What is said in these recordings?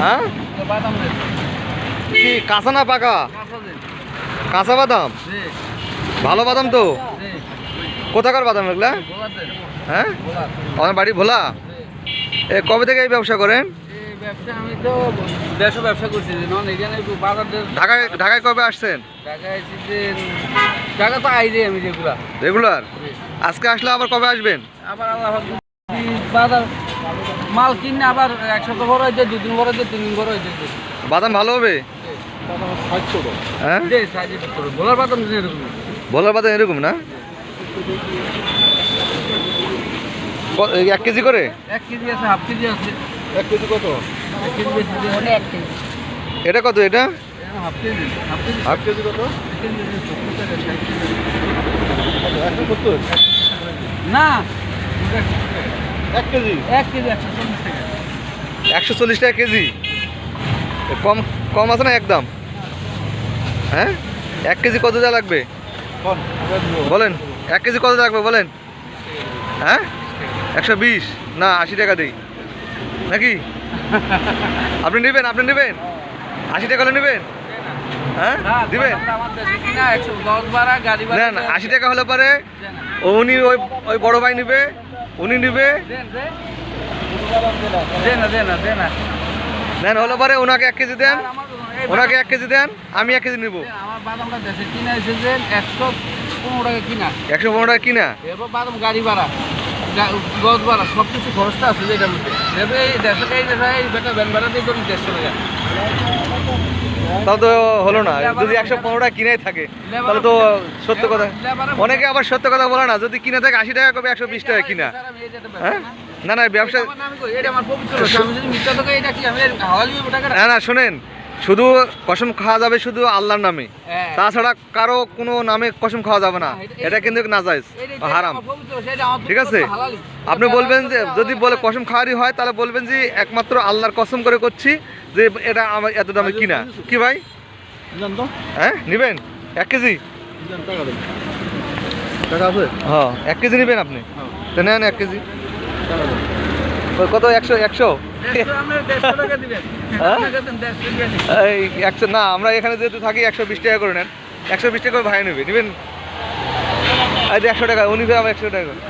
হ্যাঁ? কি কাঁচা না পাকা? কাঁচা বাদাম? ভালো বাদাম তো? কোথাকার বাদাম এগুলা? হ্যাঁ? আমার বাড়ি ভোলা? এ কবে থেকে এই ব্যবসা করেন? ব্যবসা আমি তো দেশও ব্যবসা করছি যে নন এখানে একটু বাজার ঢাকায় ঢাকায় কবে আসছেন? ঢাকা তো আইরে আমি রেগুলার। আজকে আসলে আবার কবে আসবেন? আবার বাজার মাল কিনে আবার এক সপ্তাহ বড় হয়েছে দুদিন বড় হয়েছে তিন দিন বড় হয়েছে। বাদাম ভালো হবে? হ্যাঁ? বাদাম এরকম ভোলার বাদাম এরকম না? এক কেজি করে? এক কেজি আছে হাফ কেজি আছে। এক কেজি কত? এক কেজি বেশি এক কেজি। এটা কত এটা? Half KG half KG. কত। না এক কেজি? এক কেজি একশো চল্লিশ টাকা। একশো চল্লিশ টাকা কেজি? কম কম আছে না একদম হ্যাঁ? এক কেজি কত দেওয়া লাগবে? বলেন এক কেজি কত লাগবে বলেন? হ্যাঁ? একশো বিশ? না আশি টাকা দিই। নাকি? আপনি নেবেন আপনি নেবেন? আশি টাকা হলে নেবেন? হ্যাঁ? হ্যাঁ, দিবেন? ভাড়া নেন আশি টাকা হলে পরে উনি ওই ওই বড় ভাই নেবে উনি নেবে? দেন, হলে পরে ওনাকে এক কেজি দেন। ওনাকে এক কেজি দেন আমি এক কেজি নেব। একশো পনেরো টাকা কিনা? একশো পনেরো কিনা এরপর গাড়ি ভাড়া গজ ভাড়া সব কিছু খরচটা আছে যেটার মধ্যে দেশে দেশে বেটা ভ্যান ভাড়া দিয়ে দেড়শো টাকা তাও তো হলো না। যদি একশো পনেরোটা কিনে কিনাই থাকে তাহলে তো সত্য কথা। অনেকে আবার সত্য কথা বলে না যদি কিনে থাকে আশি টাকা কবে একশো বিশ টাকা কিনা। হ্যাঁ? না। না ব্যবসা না না শোনেন। শুধু কসম খাওয়া যাবে শুধু আল্লাহর নামে। হ্যাঁ। তাছাড়া কারও কোনো নামে কসম খাওয়া যাবে না। এটা- কিন্তু এটা হারাম। ঠিক আছে? আপনি বলবেন যে যদি বলে কসম খাওয়ারই হয় তাহলে বলবেন যে একমাত্র আল্লাহর কসম করে করছি যে এটা আমার এত দামে কিনা। কি ভাই? হ্যাঁ নিবেন? এক কেজি? হ্যাঁ এক কেজি নেবেন আপনি? তো নেন এক কেজি। কত একশো একশো। হ্যাঁ? একশো না আমরা এখানে যেহেতু থাকি একশো বিশ টাকা করে নেন। একশো বিশ টাকা করে ভাই নেবে নেবেন? একশো টাকা উনি আমার একশো টাকা করে।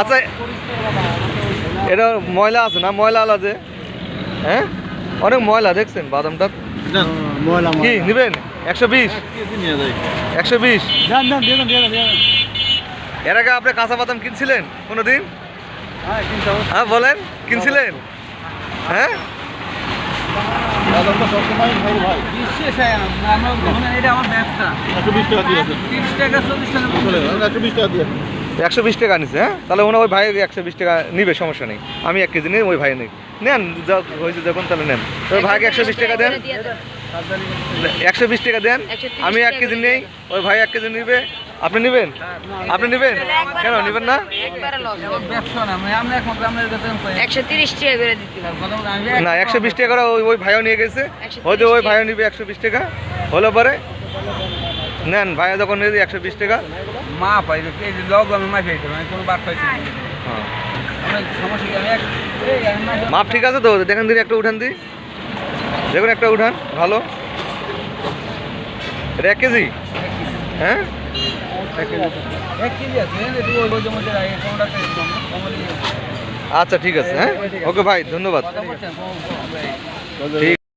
আচ্ছা এটা ময়লা আছে না? ময়লা আলাদা হ্যাঁ? অনেক ময়লা দেখছেন বাদামটা? কি নেবেন? একশো বিশ? একশো বিশ? এর আগে আপনি কাঁচা বাদাম কিনছিলেন কোনো দিন হ্যাঁ বলেন কিনছিলেন? হ্যাঁ? হয়। না। আমরা ধরুন এটা আমার ব্যবসা। তিরিশ টাকা চল্লিশ টাকা। একশো বিশ টাকা নিছে হ্যাঁ? তাহলে ওনা ওই ভাই একশো বিশ টাকা নিবে সমস্যা নেই। আমি এক কেজি নিই ওই ভাই নেই। নেন যা হয়েছে যখন তাহলে নেন। ওই ভাইকে একশো বিশ টাকা দেন। একশো বিশ টাকা দেন। আমি এক কেজি নেই ওই ভাই এক কেজি নিবে। আপনি নেবেন? আপনি নেবেন? কেন নেবেন না? না একশো টাকা একশো বিশ টাকা করে ওই ওই ভাইও নিয়ে গেছে। হয়তো ওই ভাইও নিবে একশো বিশ টাকা। হলো পরে? নেন ভাইয়া যখন নিয়ে একশো বিশ টাকা। মা পাইবে এই যে লগ আমি মা পাইতে আমি কোনো বার পাইছি। হ্যাঁ। সমস্যা আমি এক মা- মাপ ঠিক আছে তো? দেখেন দিন একটা উঠান দি দেখুন একটা উঠান ভালো। এটা এক কেজি? হ্যাঁ? আচ্ছা ঠিক আছে হ্যাঁ? ওকে ভাই ধন্যবাদ। ঠিক